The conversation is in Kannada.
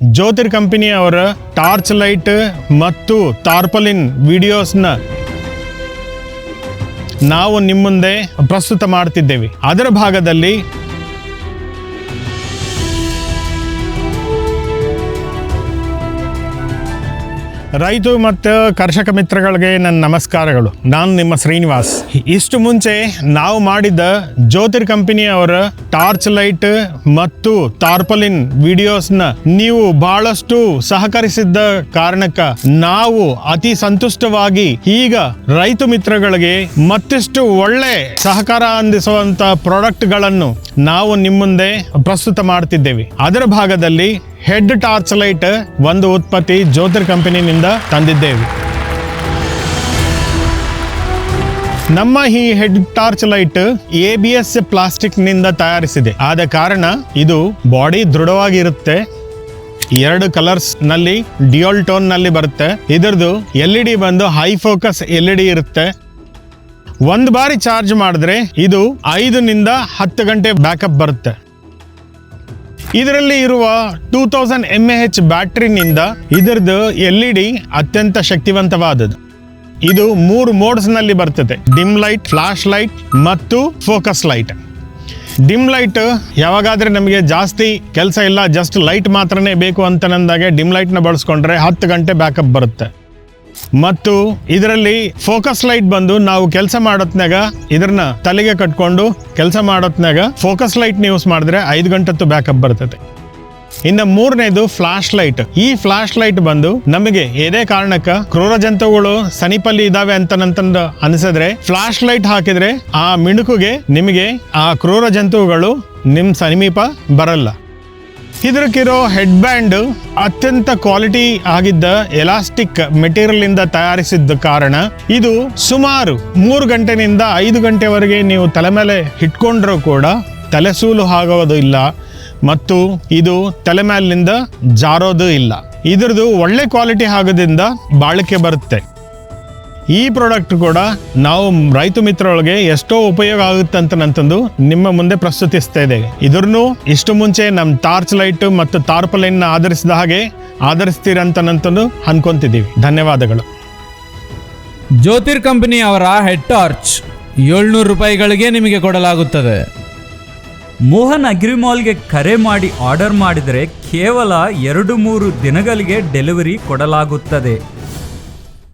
ಜ್ಯೋತಿರ್ ಕಂಪನಿಯವರ ಟಾರ್ಚ್ ಲೈಟ್ ಮತ್ತು ಟಾರ್ಪಲಿನ್ ವಿಡಿಯೋಸ್ನ ನಾವು ನಿಮ್ಮ ಮುಂದೆ ಪ್ರಸ್ತುತ ಮಾಡ್ತಿದ್ದೇವೆ. ಅದರ ಭಾಗದಲ್ಲಿ ರೈತ ಮತ್ತು ಕರ್ಷಕ ಮಿತ್ರಗಳಿಗೆ ನನ್ನ ನಮಸ್ಕಾರಗಳು. ನಾನು ನಿಮ್ಮ ಶ್ರೀನಿವಾಸ್. ಇಷ್ಟು ಮುಂಚೆ ನಾವು ಮಾಡಿದ್ದ ಜ್ಯೋತಿರ್ ಕಂಪನಿಯವರ ಟಾರ್ಚ್ ಲೈಟ್ ಮತ್ತು ಟಾರ್ಪಲಿನ್ ವಿಡಿಯೋಸ್ನ ನೀವು ಬಹಳಷ್ಟು ಸಹಕರಿಸಿದ್ದ ಕಾರಣಕ್ಕ ನಾವು ಅತಿ ಸಂತುಷ್ಟವಾಗಿ ಈಗ ರೈತ ಮಿತ್ರಗಳಿಗೆ ಮತ್ತಿಷ್ಟು ಒಳ್ಳೆ ಸಹಕಾರ ಅಂದಿಸುವಂತ ಪ್ರಾಡಕ್ಟ್ಗಳನ್ನು ನಾವು ನಿಮ್ಮ ಮುಂದೆ ಪ್ರಸ್ತುತ ಮಾಡ್ತಿದ್ದೇವೆ. ಅದರ ಭಾಗದಲ್ಲಿ ಹೆಡ್ ಟಾರ್ಚ್ ಲೈಟ್ ಒಂದು ಉತ್ಪತ್ತಿ ಜ್ಯೋತಿರ್ ಕಂಪನಿನಿಂದ ತಂದಿದ್ದೇವೆ. ನಮ್ಮ ಈ head torch light A B S ಪ್ಲಾಸ್ಟಿಕ್ನಿಂದ ತಯಾರಿಸಿದೆ. ಆದ ಕಾರಣ ಇದು ಬಾಡಿ ದೃಢವಾಗಿರುತ್ತೆ. ಎರಡು ಕಲರ್ಸ್ನಲ್ಲಿ, ಡಿಯೋಲ್ ಟೋನ್ನಲ್ಲಿ ಬರುತ್ತೆ. ಇದರದು ಎಲ್ ಇ ಡಿ ಬಂದು high focus L E D ಇರುತ್ತೆ. ಒಂದು ಬಾರಿ ಚಾರ್ಜ್ ಮಾಡಿದ್ರೆ ಇದು ಐದರಿಂದ ಹತ್ತು ಗಂಟೆ ಬ್ಯಾಕಪ್ ಬರುತ್ತೆ. ಇದರಲ್ಲಿ ಇರುವ two thousand M A H ಬ್ಯಾಟ್ರಿನಿಂದ ಇದರದ್ದು ಎಲ್ ಇ ಡಿ ಅತ್ಯಂತ ಶಕ್ತಿವಂತವಾದದ್ದು. ಇದು ಮೂರು ಮೋಡ್ಸ್ನಲ್ಲಿ ಬರ್ತದೆ. ಡಿಮ್ ಲೈಟ್, ಫ್ಲಾಶ್ ಲೈಟ್ ಮತ್ತು ಫೋಕಸ್ ಲೈಟ್. ಡಿಮ್ ಲೈಟ್ ಯಾವಾಗಾದರೆ ನಮಗೆ ಜಾಸ್ತಿ ಕೆಲಸ ಇಲ್ಲ, ಜಸ್ಟ್ ಲೈಟ್ ಮಾತ್ರನೇ ಬೇಕು ಅಂತ ನಂದಾಗೆ ಡಿಮ್ ಲೈಟ್ನ ಬಳಸ್ಕೊಂಡ್ರೆ ಹತ್ತು ಗಂಟೆ ಬ್ಯಾಕಪ್ ಬರುತ್ತೆ. ಮತ್ತು ಇದರಲ್ಲಿ ಫೋಕಸ್ ಲೈಟ್ ಬಂದು ನಾವು ಕೆಲಸ ಮಾಡತ್ನಾಗ ಇದನ್ನ ತಲೆಗೆ ಕಟ್ಕೊಂಡು ಕೆಲಸ ಮಾಡತ್ನಾಗ ಫೋಕಸ್ ಲೈಟ್ ಯೂಸ್ ಮಾಡಿದ್ರೆ ಐದು ಗಂಟತ್ತು ಬ್ಯಾಕಪ್ ಬರ್ತದೆ ಇನ್ನು ಮೂರನೇದು ಫ್ಲಾಶ್ ಲೈಟ್. ಈ ಫ್ಲಾಶ್ ಲೈಟ್ ಬಂದು ನಮಗೆ ಏದೇ ಕಾರಣಕ್ಕ ಕ್ರೂರ ಜಂತುಗಳು ಸನಿಪಲ್ಲಿ ಇದಾವೆ ಅಂತ ನಂತಂದು ಅನಿಸಿದ್ರೆ ಫ್ಲಾಶ್ ಲೈಟ್ ಹಾಕಿದ್ರೆ ಆ ಮಿಣುಕುಗೆ ನಿಮಗೆ ಆ ಕ್ರೂರ ಜಂತುಗಳು ನಿಮ್ಮ ಸಮೀಪ ಬರಲ್ಲ. ಇದಕ್ಕಿರೋ ಹೆಡ್ ಬ್ಯಾಂಡ್ ಅತ್ಯಂತ ಕ್ವಾಲಿಟಿ ಆಗಿದ್ದ ಎಲಾಸ್ಟಿಕ್ ಮೆಟೀರಿಯಲ್ ಇಂದ ತಯಾರಿಸಿದ್ದ ಕಾರಣ ಇದು ಸುಮಾರು ಮೂರು ಗಂಟೆನಿಂದ ಐದು ಗಂಟೆವರೆಗೆ ನೀವು ತಲೆ ಮೇಲೆ ಇಟ್ಕೊಂಡ್ರೂ ಕೂಡ ತಲೆಸೂಲು ಆಗೋದು ಇಲ್ಲ ಮತ್ತು ಇದು ತಲೆ ಮೇಲಿನಿಂದ ಜಾರೋದು ಇಲ್ಲ. ಇದರದು ಒಳ್ಳೆ ಕ್ವಾಲಿಟಿ ಆಗೋದ್ರಿಂದ ಬಾಳಿಕೆ ಬರುತ್ತೆ. ಈ ಪ್ರಾಡಕ್ಟ್ ಕೂಡ ನಾವು ರೈತ ಮಿತ್ರರೊಳಗೆ ಎಷ್ಟೋ ಉಪಯೋಗ ಆಗುತ್ತೆ ಅಂತ ನಂತಂದು ನಿಮ್ಮ ಮುಂದೆ ಪ್ರಸ್ತುತಿಸ್ತಾ ಇದ್ದೇವೆ. ಇದ್ರೂ ಇಷ್ಟು ಮುಂಚೆ ನಮ್ಮ ಟಾರ್ಚ್ ಲೈಟ್ ಮತ್ತು ಟಾರ್ಪಲೈನ್ ಆಧರಿಸಿದ ಹಾಗೆ ಆಧರಿಸ್ತೀರಂತ ನಂತಂದು ಅನ್ಕೊಂತಿದ್ದೀವಿ. ಧನ್ಯವಾದಗಳು. ಜ್ಯೋತಿರ್ ಕಂಪನಿ ಅವರ ಹೆಡ್ ಟಾರ್ಚ್ ಏಳ್ನೂರು ರೂಪಾಯಿಗಳಿಗೆ ನಿಮಗೆ ಕೊಡಲಾಗುತ್ತದೆ. ಮೋಹನ್ ಅಗ್ರಿಮಾಲ್ಗೆ ಕರೆ ಮಾಡಿ ಆರ್ಡರ್ ಮಾಡಿದರೆ ಕೇವಲ ಎರಡು ಮೂರು ದಿನಗಳಿಗೆ ಡೆಲಿವರಿ ಕೊಡಲಾಗುತ್ತದೆ.